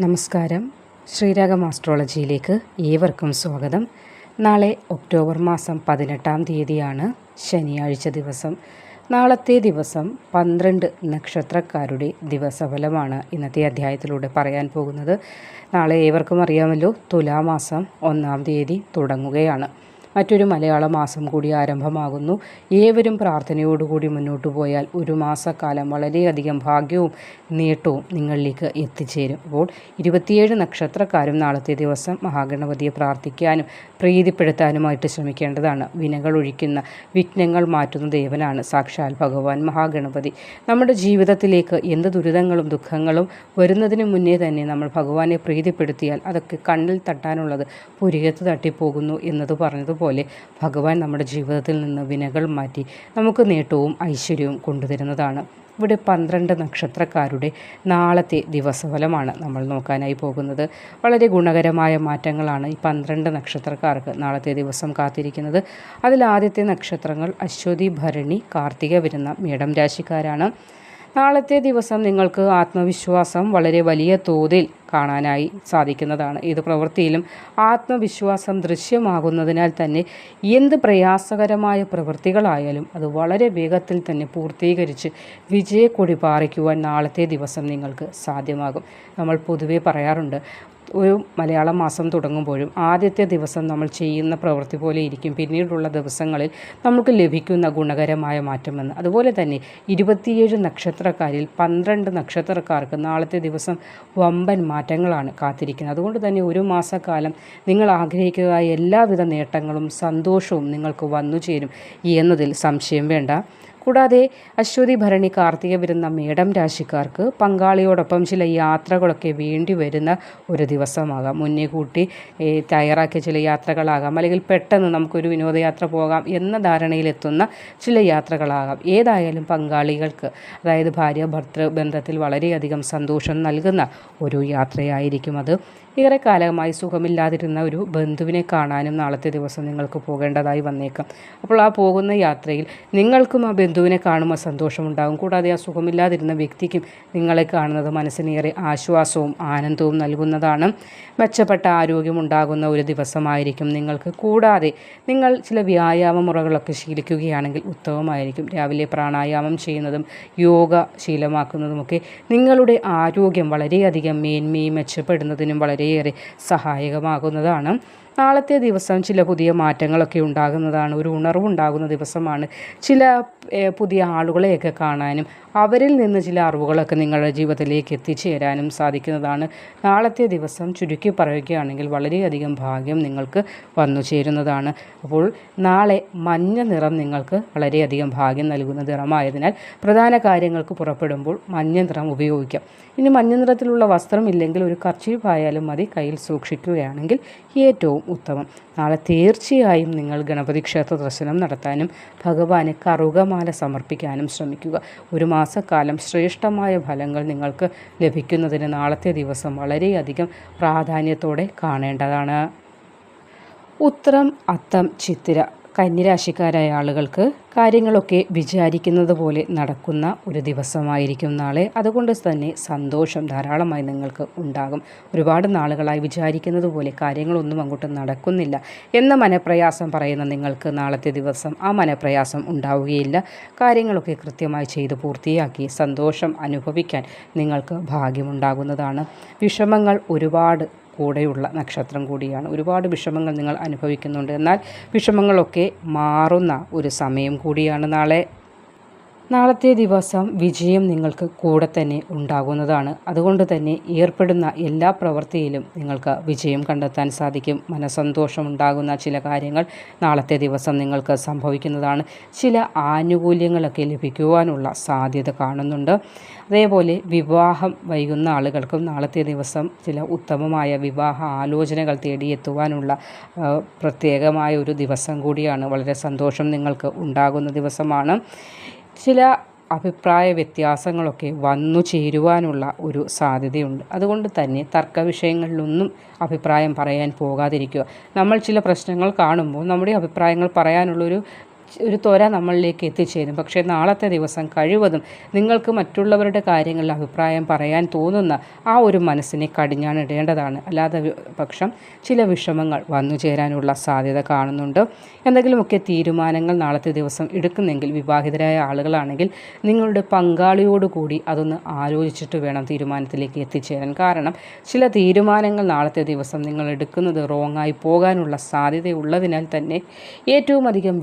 നമസ്കാരം. ശ്രീരാഗം ആസ്ട്രോളജിയിലേക്ക് ഏവർക്കും സ്വാഗതം. നാളെ ഒക്ടോബർ മാസം പതിനെട്ടാം തീയതിയാണ് ശനിയാഴ്ച ദിവസം. നാളത്തെ ദിവസം പന്ത്രണ്ട് നക്ഷത്രക്കാരുടെ ദിവസഫലമാണ് ഇന്നത്തെ അധ്യായത്തിലൂടെ പറയാൻ പോകുന്നത്. നാളെ ഏവർക്കും അറിയാമല്ലോ തുലാമാസം ഒന്നാം തീയതി തുടങ്ങുകയാണ്. മറ്റൊരു മലയാള മാസം കൂടി ആരംഭമാകുന്നു. ഏവരും പ്രാർത്ഥനയോടുകൂടി മുന്നോട്ട് പോയാൽ ഒരു മാസക്കാലം വളരെയധികം ഭാഗ്യവും നേട്ടവും നിങ്ങളിലേക്ക് എത്തിച്ചേരും. അപ്പോൾ ഇരുപത്തിയേഴ് നക്ഷത്രക്കാരും നാളത്തെ ദിവസം മഹാഗണപതിയെ പ്രാർത്ഥിക്കാനും പ്രീതിപ്പെടുത്താനുമായിട്ട് ശ്രമിക്കേണ്ടതാണ്. വിനകൾ ഒഴിക്കുന്ന വിഘ്നങ്ങൾ മാറ്റുന്ന ദേവനാണ് സാക്ഷാൽ ഭഗവാൻ മഹാഗണപതി. നമ്മുടെ ജീവിതത്തിലേക്ക് എന്ത് ദുരിതങ്ങളും ദുഃഖങ്ങളും വരുന്നതിന് മുന്നേ തന്നെ നമ്മൾ ഭഗവാനെ പ്രീതിപ്പെടുത്തിയാൽ അതൊക്കെ കണ്ണിൽ തട്ടാനുള്ളത് പുരികത്ത് തട്ടിപ്പോകുന്നു എന്നത് പറഞ്ഞതുപോലെ പോലെ ഭഗവാൻ നമ്മുടെ ജീവിതത്തിൽ നിന്ന് വിനകൾ മാറ്റി നമുക്ക് നേട്ടവും ഐശ്വര്യവും കൊണ്ടുതരുന്നതാണ്. ഇവിടെ പന്ത്രണ്ട് നക്ഷത്രക്കാരുടെ നാളത്തെ ദിവസഫലമാണ് നമ്മൾ നോക്കാനായി പോകുന്നത്. വളരെ ഗുണകരമായ മാറ്റങ്ങളാണ് ഈ പന്ത്രണ്ട് നക്ഷത്രക്കാർക്ക് നാളത്തെ ദിവസം കാത്തിരിക്കുന്നത്. അതിൽ ആദ്യത്തെ നക്ഷത്രങ്ങൾ അശ്വതി ഭരണി കാർത്തിക വരുന്ന മേടം രാശിക്കാരാണ്. നാളത്തെ ദിവസം നിങ്ങൾക്ക് ആത്മവിശ്വാസം വളരെ വലിയ തോതിൽ കാണാനായി സാധിക്കുന്നതാണ്. ഇത് പ്രവൃത്തിയിലും ആത്മവിശ്വാസം ദൃശ്യമാകുന്നതിനാൽ തന്നെ എന്ത് പ്രയാസകരമായ പ്രവൃത്തികളായാലും അത് വളരെ വേഗത്തിൽ തന്നെ പൂർത്തീകരിച്ച് വിജയക്കൊടി പാറിക്കുവാൻ നാളത്തെ ദിവസം നിങ്ങൾക്ക് സാധ്യമാകും. നമ്മൾ പൊതുവേ പറയാറുണ്ട് ഒരു മലയാള മാസം തുടങ്ങുമ്പോഴും ആദ്യത്തെ ദിവസം നമ്മൾ ചെയ്യുന്ന പ്രവൃത്തി പോലെ ഇരിക്കും. പിന്നീടുള്ള ദിവസങ്ങളിൽ നമുക്ക് ലഭിക്കുന്ന ഗുണകരമായ മാറ്റമെന്ന്. അതുപോലെ തന്നെ ഇരുപത്തിയേഴ് നക്ഷത്രക്കാരിൽ പന്ത്രണ്ട് നക്ഷത്രക്കാർക്ക് നാളത്തെ ദിവസം വമ്പൻ മാറ്റങ്ങളാണ് കാത്തിരിക്കുന്നത്. അതുകൊണ്ട് തന്നെ ഒരു മാസക്കാലം നിങ്ങൾ ആഗ്രഹിക്കുക എല്ലാവിധ നേട്ടങ്ങളും സന്തോഷവും നിങ്ങൾക്ക് വന്നു ചേരും എന്നതിൽ സംശയം വേണ്ട. കൂടാതെ അശ്വതി ഭരണി കാർത്തിക വരുന്ന മേടം രാശിക്കാർക്ക് പങ്കാളിയോടൊപ്പം ചില യാത്രകളൊക്കെ വേണ്ടി വരുന്ന ഒരു ദിവസമാകാം. മുന്നേ കൂട്ടി തയ്യാറാക്കിയ ചില യാത്രകളാകാം. അല്ലെങ്കിൽ പെട്ടെന്ന് നമുക്കൊരു വിനോദയാത്ര പോകാം എന്ന ധാരണയിലെത്തുന്ന ചില യാത്രകളാകാം. ഏതായാലും പങ്കാളികൾക്ക് അതായത് ഭാര്യ ഭർത്തൃ ബന്ധത്തിൽ വളരെയധികം സന്തോഷം നൽകുന്ന ഒരു യാത്രയായിരിക്കും അത്. ഏറെ കാലമായി സുഖമില്ലാതിരുന്ന ഒരു ബന്ധുവിനെ കാണാനും നാളത്തെ ദിവസം നിങ്ങൾക്ക് പോകേണ്ടതായി വന്നേക്കാം. അപ്പോൾ ആ പോകുന്ന യാത്രയിൽ നിങ്ങൾക്കും ആ ബന്ധുവിനെ കാണുമ്പോൾ സന്തോഷമുണ്ടാകും. കൂടാതെ ആ സുഖമില്ലാതിരുന്ന വ്യക്തിക്കും നിങ്ങളെ കാണുന്നത് മനസ്സിനേറെ ആശ്വാസവും ആനന്ദവും നൽകുന്നതാണ്. മെച്ചപ്പെട്ട ആരോഗ്യമുണ്ടാകുന്ന ഒരു ദിവസമായിരിക്കും നിങ്ങൾക്ക്. കൂടാതെ നിങ്ങൾ ചില വ്യായാമ മുറകളൊക്കെ ശീലിക്കുകയാണെങ്കിൽ ഉത്തമമായിരിക്കും. രാവിലെ പ്രാണായാമം ചെയ്യുന്നതും യോഗ ശീലമാക്കുന്നതുമൊക്കെ നിങ്ങളുടെ ആരോഗ്യം വളരെയധികം മേന്മയും മെച്ചപ്പെടുന്നതിനും വളരെ വളരെയേറെ സഹായകമാകുന്നതാണ്. നാളത്തെ ദിവസം ചില പുതിയ മാറ്റങ്ങളൊക്കെ ഉണ്ടാകുന്നതാണ് ഒരു ഉണർവുണ്ടാകുന്ന ദിവസമാണ്. ചില പുതിയ ആളുകളെയൊക്കെ കാണാനും അവരിൽ നിന്ന് ചില അറിവുകളൊക്കെ നിങ്ങളുടെ ജീവിതത്തിലേക്ക് എത്തിച്ചേരാനും സാധിക്കുന്നതാണ്. നാളത്തെ ദിവസം ചുരുക്കി പറയുകയാണെങ്കിൽ വളരെയധികം ഭാഗ്യം നിങ്ങൾക്ക് വന്നു ചേരുന്നതാണ്. അപ്പോൾ നാളെ മഞ്ഞ നിറം നിങ്ങൾക്ക് വളരെയധികം ഭാഗ്യം നൽകുന്ന നിറമായതിനാൽ പ്രധാന കാര്യങ്ങൾക്ക് പുറപ്പെടുമ്പോൾ മഞ്ഞ നിറം ഉപയോഗിക്കാം. ഇനി മഞ്ഞ നിറത്തിലുള്ള വസ്ത്രം ഇല്ലെങ്കിൽ ഒരു കർച്ചീഫായാലും മതി കയ്യിൽ സൂക്ഷിക്കുകയാണെങ്കിൽ ഏറ്റവും ഉത്തമം. നാളെ തീർച്ചയായും നിങ്ങൾ ഗണപതി ക്ഷേത്ര ദർശനം നടത്താനും ഭഗവാന് കറുകമാല സമർപ്പിക്കാനും ശ്രമിക്കുക. ഒരു മാസക്കാലം ശ്രേഷ്ഠമായ ഫലങ്ങൾ നിങ്ങൾക്ക് ലഭിക്കുന്നതിന് നാളത്തെ ദിവസം വളരെയധികം പ്രാധാന്യത്തോടെ കാണേണ്ടതാണ്. ഉത്തരം അത്തം ചിത്തിര. കന്യരാശിക്കാരായ ആളുകൾക്ക് കാര്യങ്ങളൊക്കെ വിചാരിക്കുന്നത് പോലെ നടക്കുന്ന ഒരു ദിവസമായിരിക്കും നാളെ. അതുകൊണ്ട് തന്നെ സന്തോഷം ധാരാളമായി നിങ്ങൾക്ക് ഉണ്ടാകും. ഒരുപാട് നാളുകളായി വിചാരിക്കുന്നത് പോലെ കാര്യങ്ങളൊന്നും അങ്ങോട്ട് നടക്കുന്നില്ല എന്ന മനപ്രയാസം പറയുന്ന നിങ്ങൾക്ക് നാളത്തെ ദിവസം ആ മനപ്രയാസം ഉണ്ടാവുകയില്ല. കാര്യങ്ങളൊക്കെ കൃത്യമായി ചെയ്ത് പൂർത്തിയാക്കി സന്തോഷം അനുഭവിക്കാൻ നിങ്ങൾക്ക് ഭാഗ്യമുണ്ടാകുന്നതാണ്. വിഷമങ്ങൾ ഒരുപാട് കൂടെയുള്ള നക്ഷത്രം കൂടിയാണ്. ഒരുപാട് വിഷമങ്ങൾ നിങ്ങൾ അനുഭവിക്കുന്നുണ്ട്. എന്നാൽ വിഷമങ്ങളൊക്കെ മാറുന്ന ഒരു സമയം കൂടിയാണ് നാളെ. നാളത്തെ ദിവസം വിജയം നിങ്ങൾക്ക് കൂടെ തന്നെ ഉണ്ടാകുന്നതാണ്. അതുകൊണ്ട് തന്നെ ഏർപ്പെടുന്ന എല്ലാ പ്രവൃത്തിയിലും നിങ്ങൾക്ക് വിജയം കണ്ടെത്താൻ സാധിക്കും. മനസന്തോഷമുണ്ടാകുന്ന ചില കാര്യങ്ങൾ നാളത്തെ ദിവസം നിങ്ങൾക്ക് സംഭവിക്കുന്നതാണ്. ചില ആനുകൂല്യങ്ങളൊക്കെ ലഭിക്കുവാനുള്ള സാധ്യത കാണുന്നുണ്ട്. അതേപോലെ വിവാഹം വൈകുന്ന ആളുകൾക്കും നാളത്തെ ദിവസം ചില ഉത്തമമായ വിവാഹ ആലോചനകൾ തേടിയെത്തുവാനുള്ള പ്രത്യേകമായ ഒരു ദിവസം കൂടിയാണ്. വളരെ സന്തോഷം നിങ്ങൾക്ക് ഉണ്ടാകുന്ന ദിവസമാണ്. ചില അഭിപ്രായ വ്യത്യാസങ്ങളൊക്കെ വന്നു ചേരുവാനുള്ള ഒരു സാധ്യതയുണ്ട്. അതുകൊണ്ട് തന്നെ തർക്ക വിഷയങ്ങളിലൊന്നും അഭിപ്രായം പറയാൻ പോകാതിരിക്കുക. നമ്മൾ ചില പ്രശ്നങ്ങൾ കാണുമ്പോൾ നമ്മുടെ അഭിപ്രായങ്ങൾ പറയാനുള്ളൊരു ഒരു ത്വര നമ്മളിലേക്ക് എത്തിച്ചേരും. പക്ഷേ നാളത്തെ ദിവസം കഴിവതും നിങ്ങൾക്ക് മറ്റുള്ളവരുടെ കാര്യങ്ങളിൽ അഭിപ്രായം പറയാൻ തോന്നുന്ന ആ ഒരു മനസ്സിനെ കടിഞ്ഞാണിടേണ്ടതാണ് അല്ലാതെ പക്ഷം ചില വിഷമങ്ങൾ വന്നു ചേരാനുള്ള സാധ്യത കാണുന്നുണ്ട്. എന്തെങ്കിലുമൊക്കെ തീരുമാനങ്ങൾ നാളത്തെ ദിവസം എടുക്കുന്നെങ്കിൽ വിവാഹിതരായ ആളുകളാണെങ്കിൽ നിങ്ങളുടെ പങ്കാളിയോടുകൂടി അതൊന്ന് ആലോചിച്ചിട്ട് വേണം തീരുമാനത്തിലേക്ക് എത്തിച്ചേരാൻ. കാരണം ചില തീരുമാനങ്ങൾ നാളത്തെ ദിവസം നിങ്ങൾ എടുക്കുന്നത് റോങ്ങായി പോകാനുള്ള സാധ്യതയുള്ളതിനാൽ തന്നെ ഏറ്റവും അധികം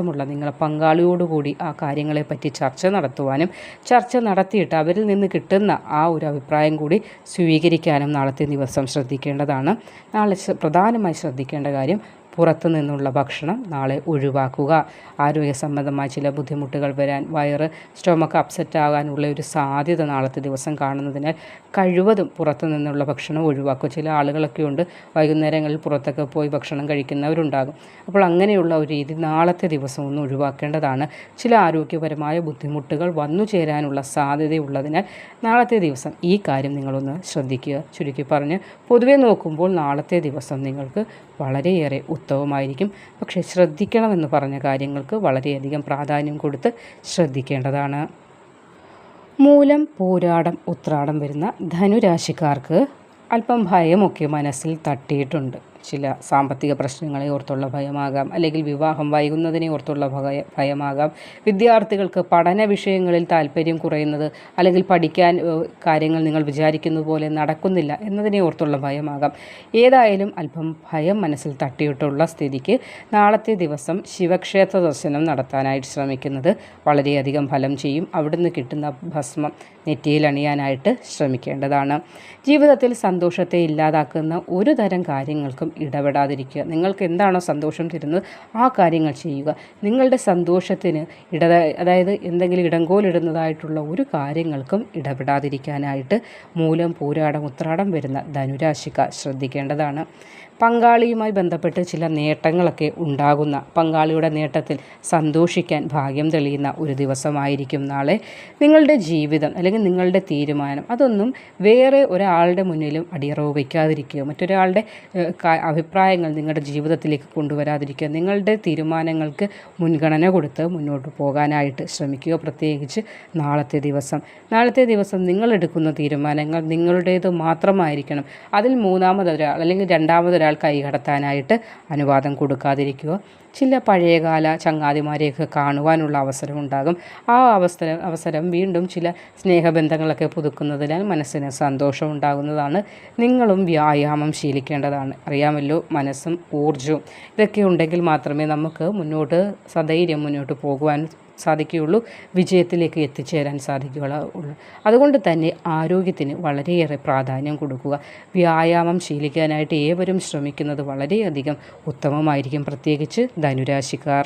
വിശ്വാസമുള്ള നിങ്ങളെ പങ്കാളിയോടുകൂടി ആ കാര്യങ്ങളെപ്പറ്റി ചർച്ച നടത്തുവാനും ചർച്ച നടത്തിയിട്ട് അവരിൽ നിന്ന് കിട്ടുന്ന ആ ഒരു അഭിപ്രായം കൂടി സ്വീകരിക്കാനും നാളത്തെ ദിവസം ശ്രദ്ധിക്കേണ്ടതാണ്. നാളെ പ്രധാനമായി ശ്രദ്ധിക്കേണ്ട കാര്യം പുറത്തു നിന്നുള്ള ഭക്ഷണം നാളെ ഒഴിവാക്കുക. ആരോഗ്യ സംബന്ധമായ ചില ബുദ്ധിമുട്ടുകൾ വരാൻ വയറ് സ്റ്റൊമക്ക് അപ്സെറ്റ് ആകാനുള്ള ഒരു സാധ്യത നാളത്തെ ദിവസം കാണുന്നതിനാൽ കഴിവതും പുറത്തു നിന്നുള്ള ഭക്ഷണം ഒഴിവാക്കുക. ചില ആളുകളൊക്കെ ഉണ്ട് വൈകുന്നേരങ്ങളിൽ പുറത്തൊക്കെ പോയി ഭക്ഷണം കഴിക്കുന്നവരുണ്ടാകും. അപ്പോൾ അങ്ങനെയുള്ള ഒരു രീതി നാളത്തെ ദിവസം ഒന്ന് ഒഴിവാക്കേണ്ടതാണ്. ചില ആരോഗ്യപരമായ ബുദ്ധിമുട്ടുകൾ വന്നു ചേരാനുള്ള സാധ്യതയുള്ളതിനാൽ നാളത്തെ ദിവസം ഈ കാര്യം നിങ്ങളൊന്ന് ശ്രദ്ധിക്കുക. ചുരുക്കി പറഞ്ഞ് പൊതുവെ നോക്കുമ്പോൾ നാളത്തെ ദിവസം നിങ്ങൾക്ക് വളരെയേറെ ഉത്തമമായിരിക്കും. പക്ഷേ ശ്രദ്ധിക്കണമെന്ന് പറഞ്ഞ കാര്യങ്ങൾക്ക് വളരെയധികം പ്രാധാന്യം കൊടുത്ത് ശ്രദ്ധിക്കേണ്ടതാണ്. മൂലം പോരാടം ഉത്രാടം വരുന്ന ധനുരാശിക്കാർക്ക് അല്പം ഭയമൊക്കെ മനസ്സിൽ തട്ടിയിട്ടുണ്ട്. ചില സാമ്പത്തിക പ്രശ്നങ്ങളെ ഓർത്തുള്ള ഭയമാകാം. അല്ലെങ്കിൽ വിവാഹം വൈകുന്നതിനെ ഓർത്തുള്ള ഭയ ഭയമാകാം. വിദ്യാർത്ഥികൾക്ക് പഠന വിഷയങ്ങളിൽ താല്പര്യം കുറയുന്നത് അല്ലെങ്കിൽ പഠിക്കാൻ കാര്യങ്ങൾ നിങ്ങൾ വിചാരിക്കുന്നത് പോലെ നടക്കുന്നില്ല എന്നതിനെ ഓർത്തുള്ള ഭയമാകാം. ഏതായാലും അല്പം ഭയം മനസ്സിൽ തട്ടിയിട്ടുള്ള സ്ഥിതിക്ക് നാളത്തെ ദിവസം ശിവക്ഷേത്ര ദർശനം നടത്താനായിട്ട് ശ്രമിക്കുന്നത് വളരെയധികം ഫലം ചെയ്യും. അവിടുന്ന് കിട്ടുന്ന ഭസ്മം നെറ്റിയിൽ അണിയാനായിട്ട് ശ്രമിക്കേണ്ടതാണ്. ജീവിതത്തിൽ സന്തോഷത്തെ ഇല്ലാതാക്കുന്ന ഒരു തരം കാര്യങ്ങൾക്കും ഇടപെടാതിരിക്കുക. നിങ്ങൾക്ക് എന്താണോ സന്തോഷം തരുന്നത് ആ കാര്യങ്ങൾ ചെയ്യുക. നിങ്ങളുടെ സന്തോഷത്തിന് ഇട അതായത് എന്തെങ്കിലും ഇടങ്കോലിടുന്നതായിട്ടുള്ള ഒരു കാര്യങ്ങൾക്കും ഇടപെടാതിരിക്കാനായിട്ട് മൂലം പൂരാടം ഉത്രാടം വരുന്ന ധനുരാശിക്കാർ ശ്രദ്ധിക്കേണ്ടതാണ്. പങ്കാളിയുമായി ബന്ധപ്പെട്ട് ചില നേട്ടങ്ങളൊക്കെ ഉണ്ടാകുന്ന പങ്കാളിയുടെ നേട്ടത്തിൽ സന്തോഷിക്കാൻ ഭാഗ്യം തെളിയുന്ന ഒരു ദിവസമായിരിക്കും നാളെ. നിങ്ങളുടെ ജീവിതം അല്ലെങ്കിൽ നിങ്ങളുടെ തീരുമാനം അതൊന്നും വേറെ ഒരാളുടെ മുന്നിലും അടിയറവ് വയ്ക്കാതിരിക്കുക. മറ്റൊരാളുടെ അഭിപ്രായങ്ങൾ നിങ്ങളുടെ ജീവിതത്തിലേക്ക് കൊണ്ടുവരാതിരിക്കുക. നിങ്ങളുടെ തീരുമാനങ്ങൾക്ക് മുൻഗണന കൊടുത്ത് മുന്നോട്ട് പോകാനായിട്ട് ശ്രമിക്കുക. പ്രത്യേകിച്ച് നാളത്തെ ദിവസം. നാളത്തെ ദിവസം നിങ്ങൾ എടുക്കുന്ന തീരുമാനങ്ങൾ നിങ്ങളുടേത് മാത്രമായിരിക്കണം. അതിൽ മൂന്നാമതൊരാൾ അല്ലെങ്കിൽ രണ്ടാമതൊരാൾ കൈകടത്താനായിട്ട് അനുവാദം കൊടുക്കാതിരിക്കുക. ചില പഴയകാല ചങ്ങാതിമാരെയൊക്കെ കാണുവാനുള്ള അവസരം ഉണ്ടാകും. ആ അവസരം അവസരം വീണ്ടും ചില സ്നേഹബന്ധങ്ങളൊക്കെ പുതുക്കുന്നതിനാൽ മനസ്സിന് സന്തോഷം ഉണ്ടാകുന്നതാണ്. നിങ്ങളും വ്യായാമം ശീലിക്കേണ്ടതാണ്. അറിയാമല്ലോ മനസ്സും ഊർജവും ഇതൊക്കെ ഉണ്ടെങ്കിൽ മാത്രമേ നമുക്ക് മുന്നോട്ട് സധൈര്യം മുന്നോട്ട് പോകുവാൻ സാധിക്കുകയുള്ളൂ. വിജയത്തിലേക്ക് എത്തിച്ചേരാൻ സാധിക്കുകയുള്ളൂ. അതുകൊണ്ട് തന്നെ ആരോഗ്യത്തിന് വളരെയേറെ പ്രാധാന്യം കൊടുക്കുക. വ്യായാമം ശീലിക്കാനായിട്ട് ഏവരും ശ്രമിക്കുന്നത് വളരെയധികം ഉത്തമമായിരിക്കും. പ്രത്യേകിച്ച് ധനുരാശിക്കാർ.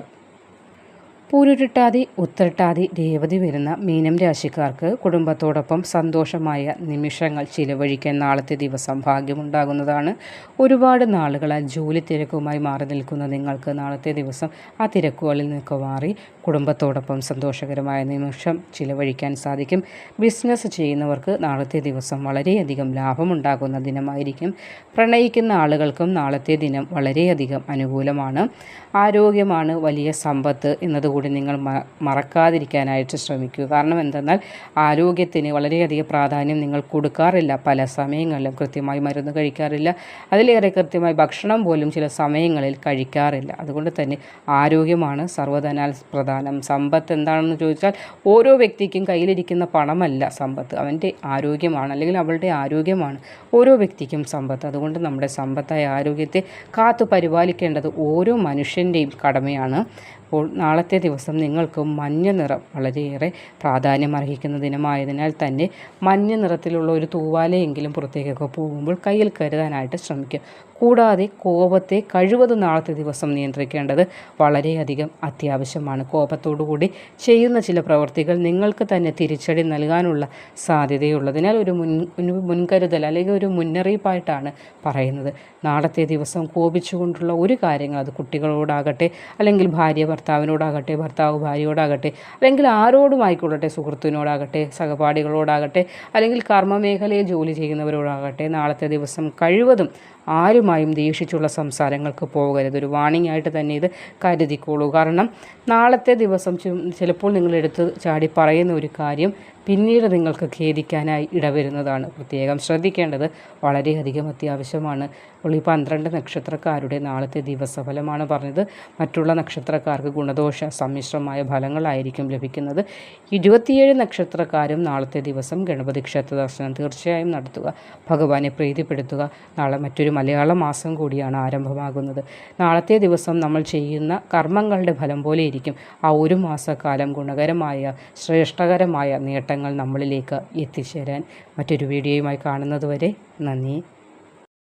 പൂരുരുട്ടാതി ഉത്തരട്ടാതി രേവതി വരുന്ന മീനം രാശിക്കാർക്ക് കുടുംബത്തോടൊപ്പം സന്തോഷമായ നിമിഷങ്ങൾ ചിലവഴിക്കാൻ നാളത്തെ ദിവസം ഭാഗ്യമുണ്ടാകുന്നതാണ്. ഒരുപാട് നാളുകളായി ജോലി തിരക്കുമായി മാറി നിൽക്കുന്ന നിങ്ങൾക്ക് നാളത്തെ ദിവസം ആ തിരക്കുകളിൽ നിന്നൊക്കെ മാറി കുടുംബത്തോടൊപ്പം സന്തോഷകരമായ നിമിഷം ചിലവഴിക്കാൻ സാധിക്കും. ബിസിനസ് ചെയ്യുന്നവർക്ക് നാളത്തെ ദിവസം വളരെയധികം ലാഭമുണ്ടാകുന്ന ദിനമായിരിക്കും. പ്രണയിക്കുന്ന ആളുകൾക്കും നാളത്തെ ദിനം വളരെയധികം അനുകൂലമാണ്. ആരോഗ്യമാണ് വലിയ സമ്പത്ത് എന്നതുകൂടി നിങ്ങൾ മറക്കാതിരിക്കാനായിട്ട് ശ്രമിക്കുക കാരണം എന്തെന്നാൽ ആരോഗ്യത്തിന് വളരെയധികം പ്രാധാന്യം നിങ്ങൾ കൊടുക്കാറില്ല. പല സമയങ്ങളിലും കൃത്യമായി മരുന്ന് കഴിക്കാറില്ല. അതിലേറെ കൃത്യമായി ഭക്ഷണം പോലും ചില സമയങ്ങളിൽ കഴിക്കാറില്ല. അതുകൊണ്ട് തന്നെ ആരോഗ്യമാണ് സർവധനാൽ പ്രധാനം. സമ്പത്ത് എന്താണെന്ന് ചോദിച്ചാൽ ഓരോ വ്യക്തിക്കും കയ്യിലിരിക്കുന്ന പണമല്ല സമ്പത്ത്. അവന്റെ ആരോഗ്യമാണ് അല്ലെങ്കിൽ അവളുടെ ആരോഗ്യമാണ് ഓരോ വ്യക്തിക്കും സമ്പത്ത്. അതുകൊണ്ട് നമ്മുടെ സമ്പത്തായ ആരോഗ്യത്തെ കാത്തു പരിപാലിക്കേണ്ടത് ഓരോ മനുഷ്യന്റെയും കടമയാണ്. അപ്പോൾ നാളത്തെ ദിവസം നിങ്ങൾക്ക് മഞ്ഞ നിറം വളരെയേറെ പ്രാധാന്യം അർഹിക്കുന്ന ദിനമായതിനാൽ തന്നെ മഞ്ഞ നിറത്തിലുള്ള ഒരു തൂവാലയെങ്കിലും പുറത്തേക്കൊക്കെ പോകുമ്പോൾ കയ്യിൽ കരുതാനായിട്ട് ശ്രമിക്കുക. കൂടാതെ കോപത്തെ കഴിവതും നാളത്തെ ദിവസം നിയന്ത്രിക്കേണ്ടത് വളരെയധികം അത്യാവശ്യമാണ്. കോപത്തോടുകൂടി ചെയ്യുന്ന ചില പ്രവൃത്തികൾ നിങ്ങൾക്ക് തന്നെ തിരിച്ചടി നൽകാനുള്ള സാധ്യതയുള്ളതിനാൽ ഒരു മുൻ മുൻകരുതൽ അല്ലെങ്കിൽ ഒരു മുന്നറിയിപ്പായിട്ടാണ് പറയുന്നത്. നാളത്തെ ദിവസം കോപിച്ചുകൊണ്ടുള്ള ഒരു കാര്യങ്ങൾ അത് കുട്ടികളോടാകട്ടെ അല്ലെങ്കിൽ ഭാര്യ ഭർത്താവിനോടാകട്ടെ ഭർത്താവ് ഭാര്യയോടാകട്ടെ അല്ലെങ്കിൽ ആരോടും ആയിക്കൊള്ളട്ടെ സുഹൃത്തിനോടാകട്ടെ സഹപാഠികളോടാകട്ടെ അല്ലെങ്കിൽ കർമ്മമേഖലയിൽ ജോലി ചെയ്യുന്നവരോടാകട്ടെ നാളത്തെ ദിവസം കഴിവതും ആരുമായി ദേഷിച്ചുള്ള സംസാരങ്ങൾക്ക് പോകരുത്. ഒരു വാണിംഗ് ആയിട്ട് തന്നെ ഇത് കരുതിക്കോളൂ. കാരണം നാളത്തെ ദിവസം ചിലപ്പോൾ നിങ്ങൾ എടുത്ത് ചാടി പറയുന്ന ഒരു കാര്യം പിന്നീട് നിങ്ങൾക്ക് ഖേദിക്കാനായി ഇടവരുന്നതാണ്. പ്രത്യേകം ശ്രദ്ധിക്കേണ്ടത് വളരെയധികം അത്യാവശ്യമാണ്. അപ്പോൾ ഈ പന്ത്രണ്ട് നക്ഷത്രക്കാരുടെ നാളത്തെ ദിവസഫലമാണ് പറഞ്ഞത്. മറ്റുള്ള നക്ഷത്രക്കാർക്ക് ഗുണദോഷ സമ്മിശ്രമായ ഫലങ്ങളായിരിക്കും ലഭിക്കുന്നത്. ഇരുപത്തിയേഴ് നക്ഷത്രക്കാരും നാളത്തെ ദിവസം ഗണപതി ക്ഷേത്ര ദർശനം തീർച്ചയായും നടത്തുക. ഭഗവാനെ പ്രീതിപ്പെടുത്തുക. നാളെ മറ്റൊരു മലയാള മാസം കൂടിയാണ് ആരംഭമാകുന്നത്. നാളത്തെ ദിവസം നമ്മൾ ചെയ്യുന്ന കർമ്മങ്ങളുടെ ഫലം പോലെയിരിക്കും. ആ ഒരു മാസക്കാലം ഗുണകരമായ ശ്രേഷ്ഠകരമായ നേട്ടങ്ങൾ നമ്മളിലേക്ക് എത്തിച്ചേരാൻ മറ്റൊരു വീഡിയോയുമായി കാണുന്നതുവരെ നന്ദി.